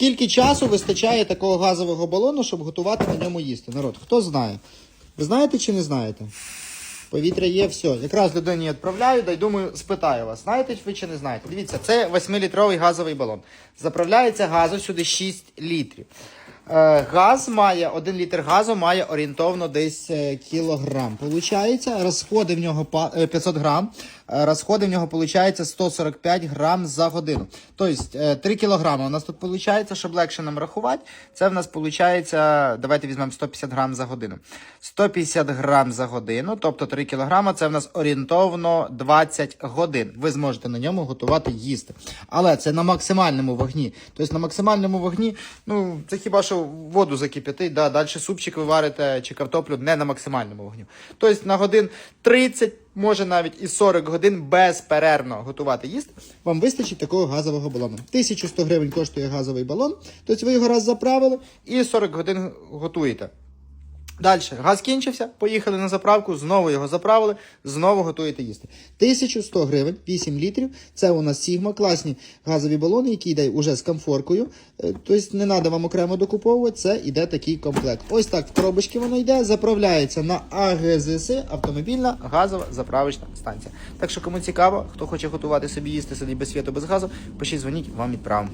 Скільки часу вистачає такого газового балону, щоб готувати на ньому їсти? Народ, хто знає? Ви знаєте чи не знаєте? Повітря є, все. Якраз людині відправляю, дай думаю, спитаю вас, знаєте ви чи не знаєте? Дивіться, це 8-літровий газовий балон. Заправляється газу сюди 6 літрів. Е, газ має, 1 літр газу має орієнтовно десь е, кілограм. Получається, розходи в нього е, 500 грам, е, розходи в нього получається 145 грам за годину. Тобто е, 3 кілограми у нас тут виходить, щоб легше нам рахувати. Це в нас виходить, давайте візьмемо 150 грам за годину. 150 грам за годину, тобто 3 кілограми, це в нас орієнтовно 20 годин. Ви зможете на ньому готувати їсти. Але це на максимальному вогні. Тобто на максимальному вогні, ну це хіба що воду закип'ятить, да, далі супчик ви варите чи картоплю не на максимальному вогню. Тобто на годин 30, може навіть і 40 годин безперервно готувати їсти. Вам вистачить такого газового балону. 1100 гривень коштує газовий балон. Тобто ви його раз заправили і 40 годин готуєте. Далі, газ кінчився, поїхали на заправку, знову його заправили, знову готуєте їсти. 1100 гривень, 8 літрів. Це у нас Сігма, класні газові балони, які йде уже з комфоркою. Е, Тобто не треба вам окремо докуповувати, це йде такий комплект. Ось так в коробочці воно йде, заправляється на АГЗС, автомобільна газова заправочна станція. Так що кому цікаво, хто хоче готувати собі їсти собі без світу, без газу, пишіть, дзвоніть, вам відправимо.